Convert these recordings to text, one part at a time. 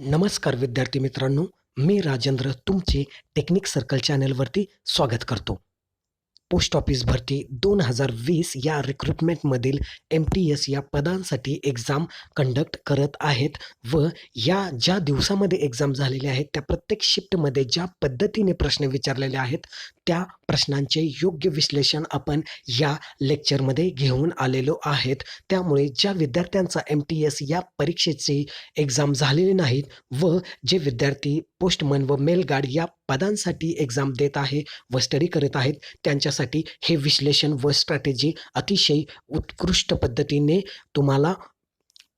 नमस्कार विद्यार्थी मित्रांनो मी राजेंद्र तुमचे टेक्निक सर्कल चॅनलवरती स्वागत करतो. पोस्ट ऑफिस भरती दोन हजार वीस या रिक्रुटमेंटमधील एम टी एस या पदांसाठी एक्झाम कंडक्ट करत आहेत व या ज्या दिवसामध्ये एक्झाम झालेल्या आहेत त्या प्रत्येक शिफ्टमध्ये ज्या पद्धतीने प्रश्न विचारलेले आहेत त्या प्रश्नांचे योग्य विश्लेषण आपण या लेक्चरमध्ये घेऊन आलेलो आहेत. त्यामुळे ज्या विद्यार्थ्यांचा एम टी एस या परीक्षेची एक्झाम झालेली नाहीत व जे विद्यार्थी पोस्टमन व मेलगार्ड या पदांसाठी एक्झाम देत आहे व स्टडी करत आहेत. त्यांच्यासाठी हे विश्लेषण व स्ट्रॅटेजी अतिशय उत्कृष्ट पद्धतीने तुम्हाला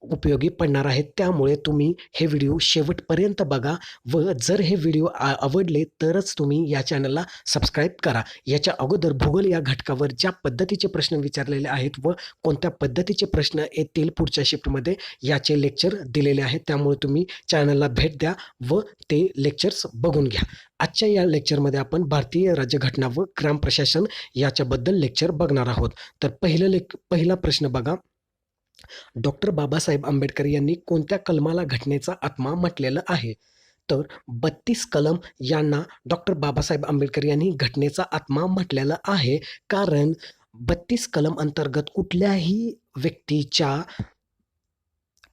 उपयोगी पडणार आहेत. त्यामुळे तुम्ही हे व्हिडिओ शेवटपर्यंत बघा व जर हे व्हिडिओ आ आवडले तरच तुम्ही या चॅनलला सबस्क्राईब करा. याच्या अगोदर भूगोल या घटकावर ज्या पद्धतीचे प्रश्न विचारलेले आहेत व कोणत्या पद्धतीचे प्रश्न येतील पुढच्या शिफ्टमध्ये याचे लेक्चर दिलेले आहेत. त्यामुळे तुम्ही चॅनलला भेट द्या व ते लेक्चर्स बघून घ्या. आजच्या या लेक्चरमध्ये आपण भारतीय राज्यघटना व ग्राम प्रशासन याच्याबद्दल लेक्चर बघणार आहोत. तर पहिलं लेक पहिला प्रश्न बघा. डॉक्टर बाबासाहेब आंबेडकर यांनी कोणत्या कलमाला घटनेचा आत्मा म्हटलेलं आहे? तर बत्तीस कलम यांना डॉक्टर बाबासाहेब आंबेडकर यांनी घटनेचा आत्मा म्हटलेलं आहे. कारण बत्तीस कलम अंतर्गत कुठल्याही व्यक्तीच्या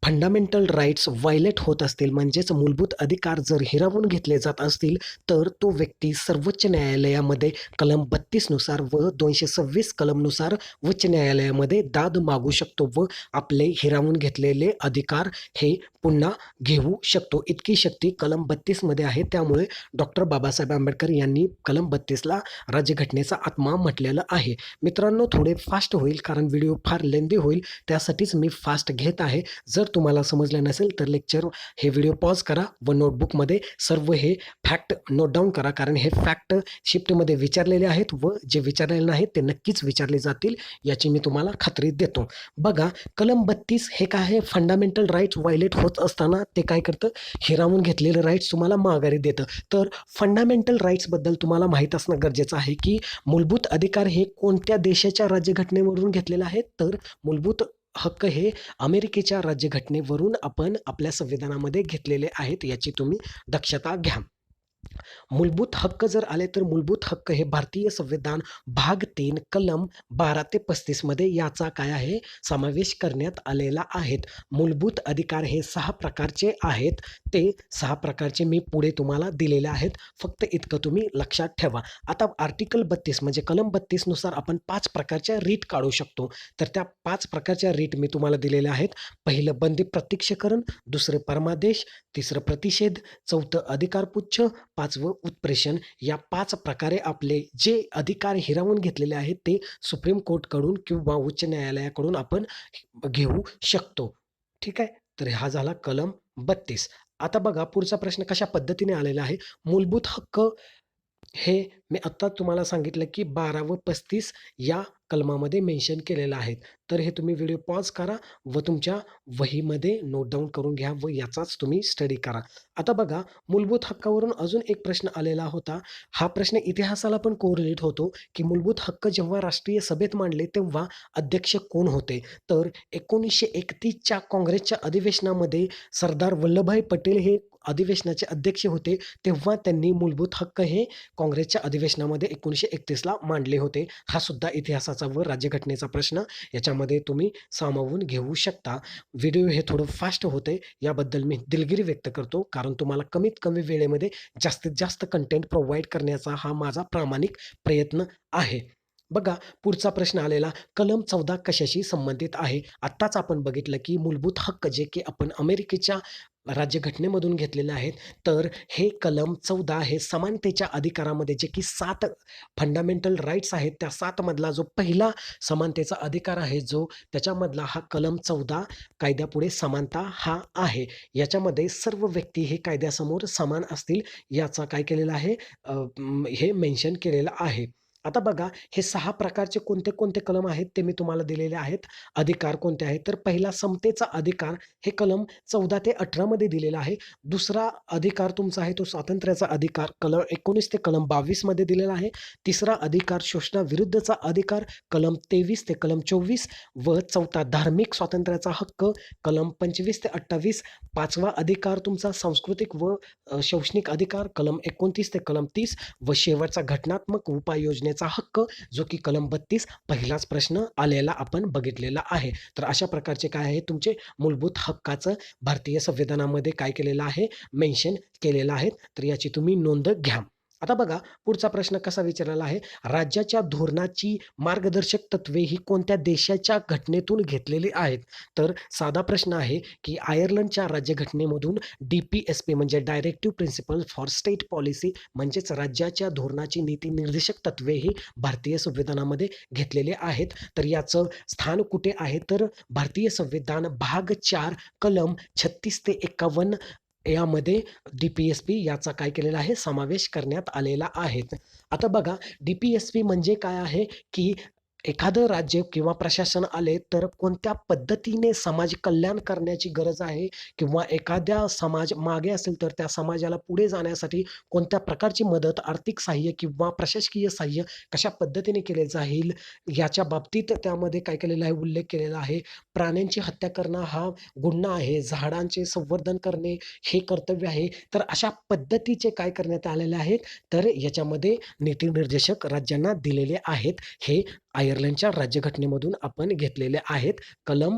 फंडामेंटल राईट्स व्हायलेट होत असतील म्हणजेच मूलभूत अधिकार जर हिरावून घेतले जात असतील तर तो व्यक्ती सर्वोच्च न्यायालयामध्ये कलम बत्तीसनुसार व दोनशे सव्वीस कलमनुसार उच्च न्यायालयामध्ये दाद मागू शकतो व आपले हिरावून घेतलेले अधिकार हे पुन्हा घेऊ शकतो. इतकी शक्ती कलम बत्तीसमध्ये आहे. त्यामुळे डॉक्टर बाबासाहेब आंबेडकर यांनी कलम बत्तीसला राज्यघटनेचा आत्मा म्हटलेलं आहे. मित्रांनो थोडे फास्ट होईल कारण व्हिडिओ फार लेंदी होईल. त्यासाठीच मी फास्ट घेत आहे. जर जर तुम्हाला समजलं नसेल तर लेक्चर हे व्हिडिओ पॉज करा व नोटबुकमध्ये सर्व हे फॅक्ट नोट डाऊन करा. कारण हे फॅक्ट शिफ्टमध्ये विचारलेले आहेत व जे विचारलेले नाहीत ते नक्कीच विचारले जातील याची मी तुम्हाला खात्री देतो. बघा कलम बत्तीस हे काय आहे? फंडामेंटल राईट्स व्हायलेट होत असताना ते काय करतं? हिरावून घेतलेलं राईट्स तुम्हाला माघारी देतं. तर फंडामेंटल राईट्सबद्दल तुम्हाला माहीत असणं गरजेचं आहे की मूलभूत अधिकार हे कोणत्या देशाच्या राज्यघटनेवरून घेतलेलं आहे तर मूलभूत हक्क हे अमेरिकेच्या राज्यघटनेवरून आपण आपल्या संविधानामध्ये घेतलेले आहेत याची तुम्ही दक्षता घ्या. मूलभूत हक्क जर आले तर मूलभूत हक्क हे भारतीय संविधान भाग तीन कलम बारा ते पस्तीसमध्ये याचा काय आहे? समावेश करण्यात आलेला आहेत. मूलभूत अधिकार हे सहा प्रकारचे आहेत. ते सहा प्रकारचे मी पुढे तुम्हाला दिलेले आहेत. फक्त इतकं तुम्ही लक्षात ठेवा. आता आर्टिकल बत्तीस म्हणजे कलम बत्तीसनुसार आपण पाच प्रकारच्या रीट काढू शकतो. तर त्या पाच प्रकारच्या रीट मी तुम्हाला दिलेल्या आहेत. पहिलं बंदी प्रत्यक्षकरण. दुसरं परमादेश. तिसरं प्रतिषेध. चौथं अधिकारपुच्छ. पाचवं उत्प्रेषण. या पाच प्रकारे आपले जे अधिकार हिरावून घेतलेले आहेत ते सुप्रीम कोर्टकडून किंवा उच्च न्यायालयाकडून आपण घेऊ शकतो. ठीक आहे? तर हा झाला कलम बत्तीस. आता बघा पुढचा प्रश्न कशा पद्धतीने आलेला आहे? मूलभूत हक्क हे मी आत्ता तुम्हाला सांगितलं की बारा व पस्तीस या कलमामध्ये मेन्शन केलेलं आहेत. तर हे तुम्ही व्हिडिओ पॉज करा व तुमच्या वहीमध्ये नोट डाऊन करून घ्या व याचाच तुम्ही स्टडी करा. आता बघा मूलभूत हक्कावरून अजून एक प्रश्न आलेला होता. हा प्रश्न इतिहासाला पण कोरिलेट होतो की मूलभूत हक्क जेव्हा राष्ट्रीय सभेत मांडले तेव्हा अध्यक्ष कोण होते? तर एकोणीसशे एकतीसच्या काँग्रेसच्या अधिवेशनामध्ये सरदार वल्लभभाई पटेल हे अधिवेशनाचे अध्यक्ष होते तेव्हा त्यांनी मूलभूत हक्क हे काँग्रेसच्या अधिवेशनामध्ये एकोणीसशे एकतीसला मांडले होते. हा सुद्धा इतिहासाचा व राज्यघटनेचा प्रश्न. याच्यामध्ये तुम्ही सामावून घेऊ शकता. व्हिडिओ हे थोडं फास्ट होते याबद्दल मी दिलगिरी व्यक्त करतो. कारण तुम्हाला कमीत कमी वेळेमध्ये जास्तीत जास्त कंटेंट प्रोव्हाइड करण्याचा हा माझा प्रामाणिक प्रयत्न आहे. बघा पुढचा प्रश्न आलेला कलम चौदा कशाशी संबंधित आहे? आत्ताच आपण बघितलं की मूलभूत हक्क जे की आपण अमेरिकेच्या राज्यघटनेमधून घेतलेले आहेत. तर हे कलम चौदा हे समानतेच्या अधिकारामध्ये जे की सात फंडामेंटल राईट्स आहेत त्या सातमधला जो पहिला समानतेचा अधिकार आहे जो त्याच्यामधला हा कलम चौदा कायद्यापुढे समानता हा आहे. याच्यामध्ये सर्व व्यक्ती हे कायद्यासमोर समान असतील याचा काय केलेला आहे? हे मेन्शन केलेलं आहे. आता बघा हे सहा प्रकारचे कोणते, कोणते कलम आहेत ते मी तुम्हाला दिलेले आहेत. अधिकार कोणते आहेत? तर पहिला समतेचा अधिकार हे कलम 14 ते अठरामध्ये दिलेला आहे. दुसरा अधिकार तुमचा आहे तो स्वातंत्र्याचा अधिकार कलम 19 ते कलम बावीसमध्ये दिलेला आहे. तिसरा अधिकार शोषणाविरुद्धचा अधिकार कलम 23 ते कलम 24 व चौथा धार्मिक स्वातंत्र्याचा हक्क कलम 25 ते 28. पाचवा अधिकार तुमचा सांस्कृतिक व शैक्षणिक अधिकार कलम 29 ते कलम तीस व शेवटचा घटनात्मक उपाययोजनेचा हक्क जो की कलम 32 पहिलाच प्रश्न आलेला आपण बघितलेला आहे. तर अशा प्रकारचे काय आहे तुमचे मूलभूत हक्काचं भारतीय संविधानामध्ये काय केलेलं आहे मेन्शन केलेलं आहे. तर याची तुम्ही नोंद घ्या. आता बघा पुढचा प्रश्न कसा विचारलेला आहे, राज्याच्या धोरणाची मार्गदर्शक तत्त्वे ही कोणत्या देशाच्या घटनेतून घेतलेली आहेत? तर साधा प्रश्न आहे, की आयर्लंडच्या राज्यघटनेमधून डी-पी-एस-पी म्हणजे directive principle for state policy म्हणजेच राज्याच्या धोरणाची नीती निर्देशक तत्त्वे ही भारतीय संविधानामध्ये घेतलेले आहेत. तर याचं स्थान कुठे आहे? तर भारतीय संविधान भाग चार कलम 36 ते 51 यामध्ये डी-पी-एस-पी याचा काय केलेला आहे समावेश करण्यात आलेला आहे. आता बघा डी-पी-एस-पी म्हणजे काय आहे, की एखादं राज्य किंवा प्रशासन आले तर कोणत्या पद्धतीने समाज कल्याण करण्याची गरज आहे किंवा एखाद्या समाज मागे असेल तर त्या समाजाला पुढे जाण्यासाठी कोणत्या प्रकारची मदत, आर्थिक सहाय्य किंवा प्रशासकीय सहाय्य कशा पद्धतीने केले जाईल याच्या बाबतीत त्यामध्ये काय केलेलं आहे उल्लेख केलेला आहे. प्राण्यांची हत्या करणं हा गुन्हा आहे. झाडांचे संवर्धन करणे हे कर्तव्य आहे. तर अशा पद्धतीचे काय करण्यात आलेले आहेत, तर याच्यामध्ये नीतिनिर्देशक राज्यांना दिलेले आहेत. हे आयर्लंडच्या राज्यघटनेमधून आपण घेतलेले आहेत. कलम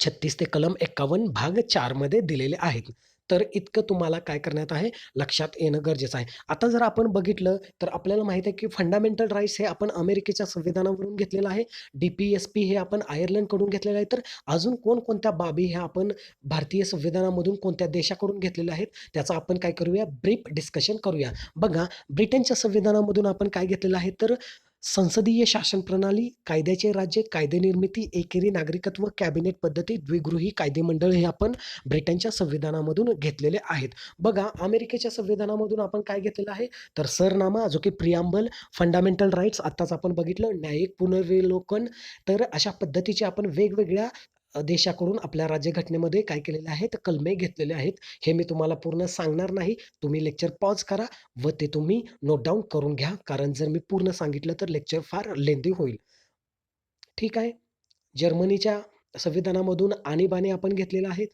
36 ते कलम 51 भाग चारमध्ये दिलेले आहेत. तर इतकं तुम्हाला काय करण्यात आहे लक्षात येणं गरजेचं आहे. आता जर आपण बघितलं तर आपल्याला माहीत आहे, की फंडामेंटल राईट्स हे आपण अमेरिकेच्या संविधानावरून घेतलेलं आहे. डी-पी-एस-पी हे आपण आयर्लंडकडून घेतलेलं आहे. तर अजून कोणकोणत्या बाबी ह्या आपण भारतीय संविधानामधून कोणत्या देशाकडून घेतलेल्या आहेत, त्याचा आपण काय करूया ब्रीफ डिस्कशन करूया. बघा ब्रिटनच्या संविधानामधून आपण काय घेतलेलं आहे, तर संसदीय शासन प्रणाली, कायद्याचे राज्य, कायदेनिर्मिती, एकेरी नागरिकत्व, कॅबिनेट पद्धती, द्विगृही कायदेमंडळ हे आपण ब्रिटनच्या संविधानामधून घेतलेले आहेत. बघा अमेरिकेच्या संविधानामधून आपण काय घेतलेलं आहे, तर सरनामा जो की प्रियांबल फंडामेंटल राईट्स आत्ताच आपण बघितलं, न्यायिक पुनर्विलोकन. तर अशा पद्धतीचे आपण वेगवेगळ्या देशाकडून आपल्या राज्यघटनेमध्ये काय केलेले आहेत, कलमे घेतलेले आहेत. हे मी तुम्हाला पूर्ण सांगणार नाही. तुम्ही लेक्चर पॉज करा व ते तुम्ही नोट डाऊन करून घ्या. कारण जर मी पूर्ण सांगितलं तर लेक्चर फार लेंदी होईल. ठीक आहे. जर्मनीच्या संविधानामधून आणीबाणी आपण घेतलेलं आहेत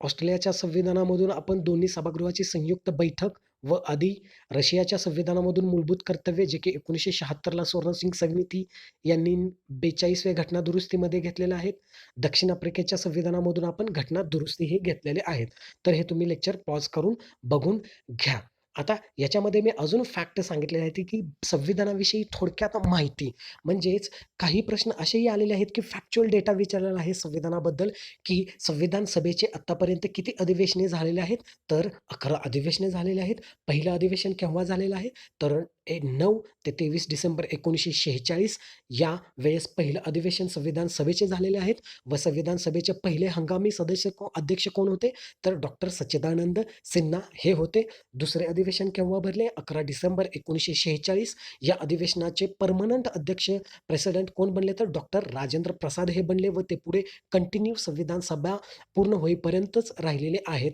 ऑस्ट्रेलियाच्या संविधानामधून आपण दोन्ही सभागृहाची संयुक्त बैठक व आधी रशियाच्या संविधानामधून मूलभूत कर्तव्य जे की एकोणीसशे शहात्तरला स्वर्णसिंग समिती यांनी 42व्या घटना दुरुस्तीमध्ये घेतलेल्या आहेत. दक्षिण आफ्रिकेच्या संविधानामधून आपण घटना दुरुस्ती हे घेतलेले आहेत. तर हे तुम्ही लेक्चर पॉज करून बघून घ्या. आता याच्यामध्ये मी अजून फॅक्ट सांगितलेले आहेत, की संविधानाविषयी थोडक्यात माहिती म्हणजेच काही प्रश्न असेही आलेले आहेत, की फॅक्च्युअल डेटा विचारलेला आहे संविधानाबद्दल, की संविधान सभेचे आत्तापर्यंत किती अधिवेशने झालेले आहेत, तर 11 अधिवेशने झालेले आहेत. पहिलं अधिवेशन केव्हा झालेलं आहे, तर ए नऊ ते 23 डिसेंबर 1946 या वेळेस पहिलं अधिवेशन संविधान सभेचे झालेले आहेत व संविधान सभेचे पहिले हंगामी सदस्य को अध्यक्ष कोण होते, तर डॉक्टर सच्चिदानंद सिन्हा हे होते. दुसरे अधिवेशन केव्हा भरले, 11 डिसेंबर 1946 या अधिवेशनाचे परमनंट अध्यक्ष प्रेसिडेंट कोण बनले, तर डॉक्टर राजेंद्र प्रसाद हे बनले व ते पुढे कंटिन्यू संविधान सभा पूर्ण होईपर्यंतच राहिलेले आहेत.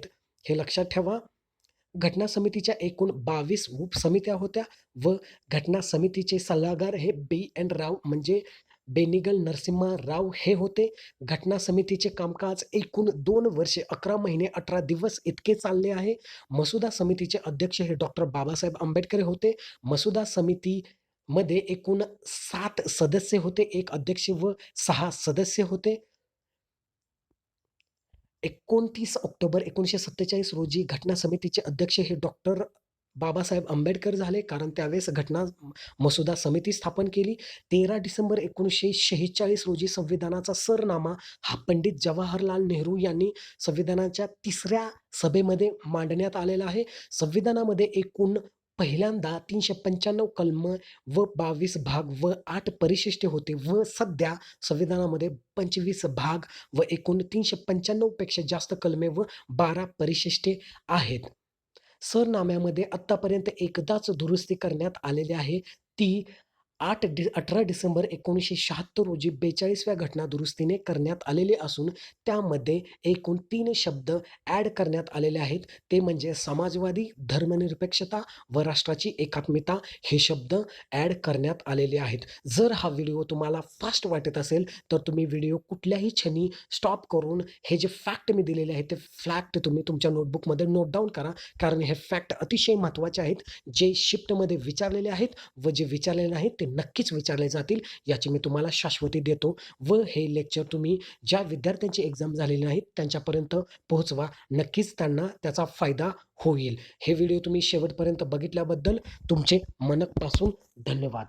हे लक्षात ठेवा. घटना समितीच्या एकूण 22 उपसमित्या होत्या व घटना समितीचे सल्लागार हे बी एन राव म्हणजे बेनिगल नरसिम्हा राव हे होते. घटना समितीचे कामकाज एकूण दोन वर्षे 11 महिने 18 दिवस इतके चालले आहे. मसुदा समितीचे अध्यक्ष हे डॉक्टर बाबासाहेब आंबेडकर होते. मसुदा समितीमध्ये एकूण सात सदस्य होते. एक अध्यक्ष व सहा सदस्य होते. 29 ऑक्टोबर 1947 रोजी घटना समितीचे अध्यक्ष हे डॉक्टर बाबासाहेब आंबेडकर झाले. कारण त्यावेळेस घटना मसुदा समिती स्थापन केली. 13 डिसेंबर 1946 रोजी संविधानाचा सरनामा हा पंडित जवाहरलाल नेहरू यांनी संविधानाच्या तिसऱ्या सभेमध्ये मांडण्यात आलेला आहे. संविधानामध्ये एकूण पहिल्यांदा तीनशे पंच्याण्णव कलम व 22 भाग व आठ परिशिष्टे होते व सध्या संविधानामध्ये 25 भाग व एकूण तीनशे पंच्याण्णवपेक्षा जास्त कलमे व 12 परिशिष्टे आहेत. सरनाम्यामध्ये आत्तापर्यंत एकदाच दुरुस्ती करण्यात आलेली आहे. ती आठ डि अठरा डिसेंबर एकोणीसशे शहात्तर रोजी बेचाळीसव्या घटना दुरुस्तीने करण्यात आलेले असून त्यामध्ये एकूण तीन शब्द ॲड करण्यात आलेले आहेत. ते म्हणजे समाजवादी धर्मनिरपेक्षता व राष्ट्राची एकात्मता हे शब्द ॲड करण्यात आलेले आहेत. जर हा व्हिडिओ तुम्हाला फास्ट वाटत असेल तर तुम्ही व्हिडिओ कुठल्याही क्षणी स्टॉप करून हे जे फॅक्ट मी दिलेले आहेत ते फॅक्ट तुम्ही तुमच्या नोटबुकमध्ये नोट डाऊन करा. कारण हे फॅक्ट अतिशय महत्त्वाचे आहेत. जे शिफ्टमध्ये विचारलेले आहेत व जे विचारलेले नाहीत ते नक्कीच विचारले जातील याची मी तुम्हाला शाश्वती देतो व हे लेक्चर तुम्ही ज्या विद्यार्थ्यांची एक्झाम झालेली नाहीत त्यांच्यापर्यंत पोहोचवा. नक्कीच त्यांना त्याचा फायदा होईल. हे व्हिडिओ तुम्ही शेवटपर्यंत बघितल्याबद्दल तुमचे मनपासून धन्यवाद.